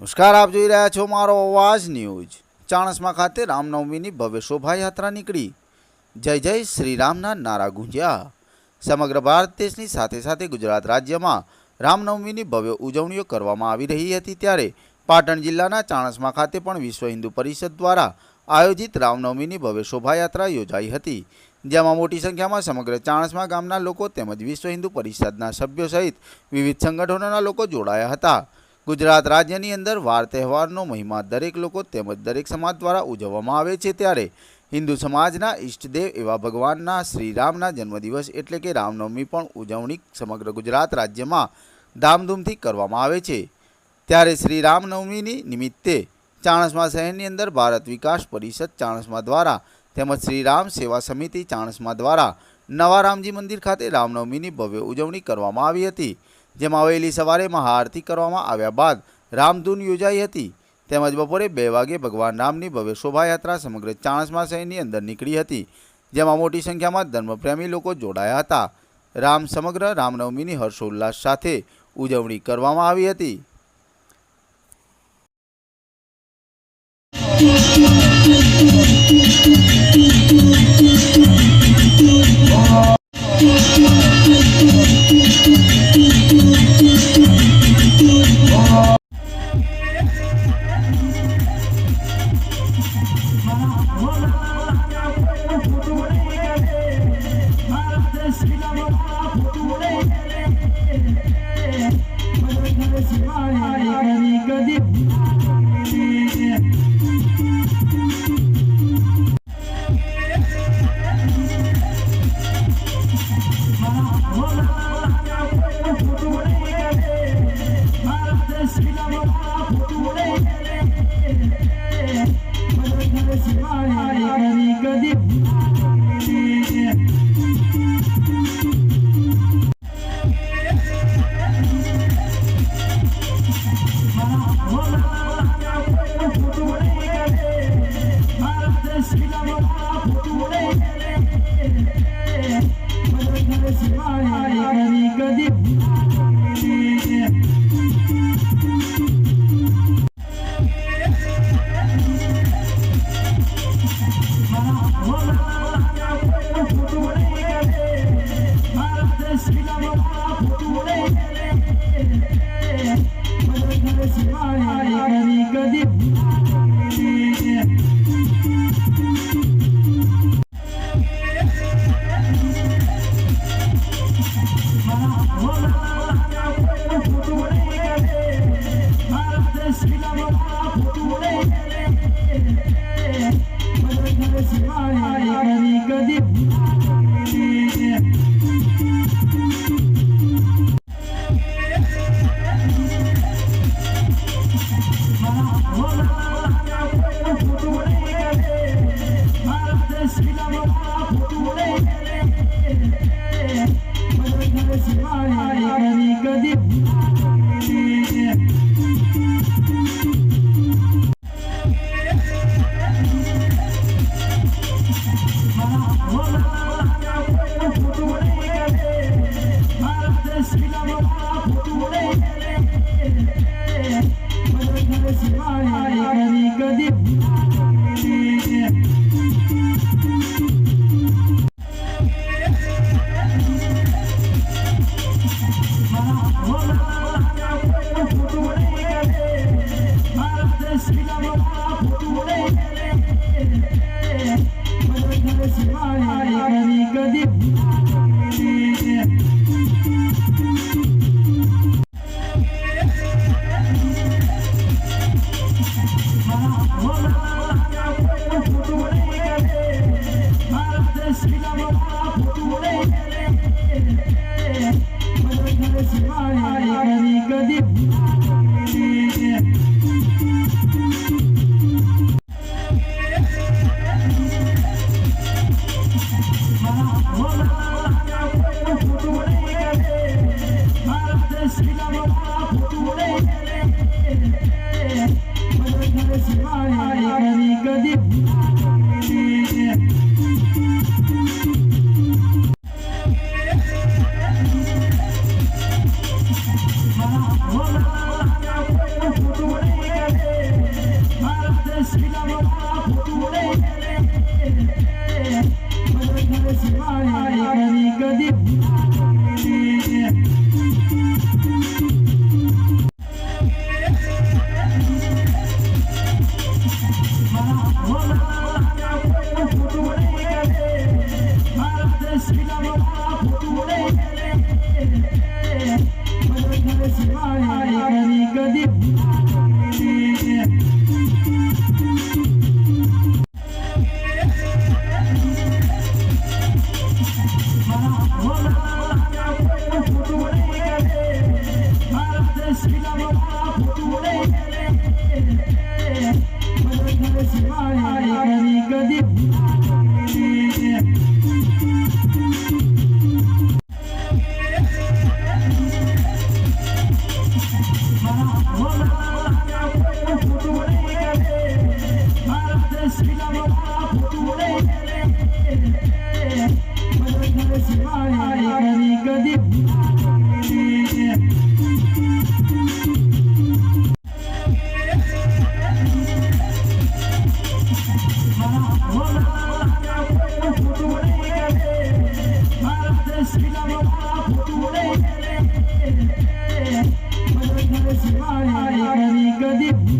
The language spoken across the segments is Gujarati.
નમસ્કાર, આપ જોઈ રહ્યા છો મારો અવાજ ન્યૂઝ. ચાણસમા ખાતે રામનવમીની ભવ્ય શોભાયાત્રા નીકળી. જય જય શ્રી રામના નારા ગુંજ્યા. સમગ્ર ભારત દેશની સાથે સાથે ગુજરાત રાજ્યમાં રામનવમીની ભવ્ય ઉજવણીઓ કરવામાં આવી રહી હતી ત્યારે પાટણ જિલ્લાના ચાણસમા ખાતે પણ વિશ્વ હિન્દુ પરિષદ દ્વારા આયોજિત રામનવમીની ભવ્ય શોભાયાત્રા યોજાઈ હતી. જેમાં મોટી સંખ્યામાં સમગ્ર ચાણસમા ગામના લોકો તેમજ વિશ્વ હિન્દુ પરિષદના સભ્યો સહિત વિવિધ સંગઠનોના લોકો જોડાયા હતા. ગુજરાત રાજ્યની અંદર વાર તહેવારનો મહિમા દરેક લોકો તેમજ દરેક સમાજ દ્વારા ઉજવવામાં આવે છે ત્યારે હિન્દુ સમાજના ઈષ્ટદેવ એવા ભગવાનના શ્રી રામના જન્મદિવસ એટલે કે રામનવમી પણ ઉજવણી સમગ્ર ગુજરાત રાજ્યમાં ધામધૂમથી કરવામાં આવે છે. ત્યારે શ્રી રામનવમીની નિમિત્તે ચાણસમા શહેરની અંદર ભારત વિકાસ પરિષદ ચાણસમા દ્વારા તેમજ શ્રી રામ સેવા સમિતિ ચાણસમા દ્વારા નવા રામજી મંદિર ખાતે રામનવમીની ભવ્ય ઉજવણી કરવામાં આવી હતી. જેમાં વહેલી સવારે મહાઆરતી કરવામાં આવ્યા બાદ રામધૂન યોજાઈ હતી. તેમજ બપોરે બે વાગે ભગવાન રામની ભવ્ય શોભાયાત્રા સમગ્ર ચાણસમા શહેરની અંદર નીકળી હતી, જેમાં મોટી સંખ્યામાં ધર્મપ્રેમી લોકો જોડાયા હતા. રામ સમગ્ર રામનવમીની હર્ષોલ્લાસ સાથે ઉજવણી કરવામાં આવી હતી. Thank you.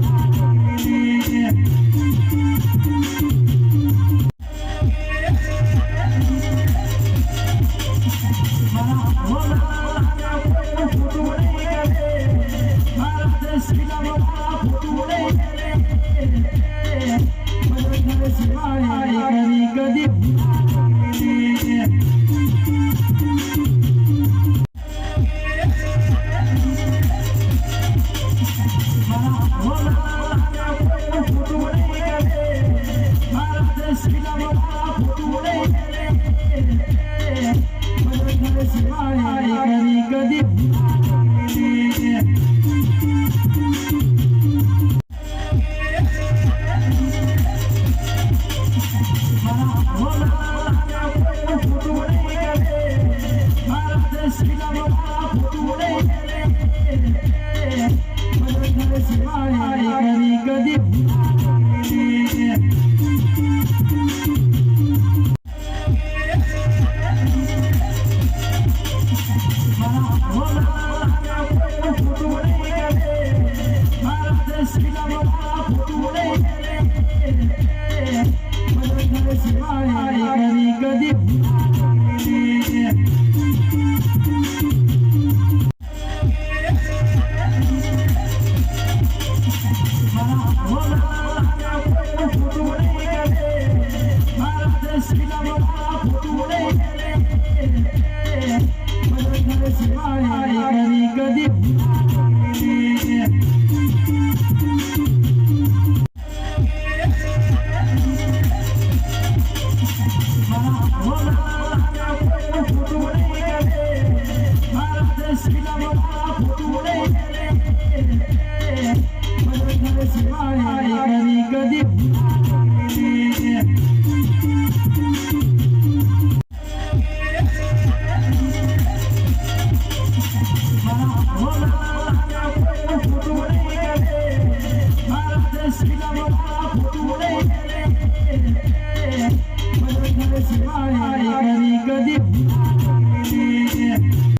Oh.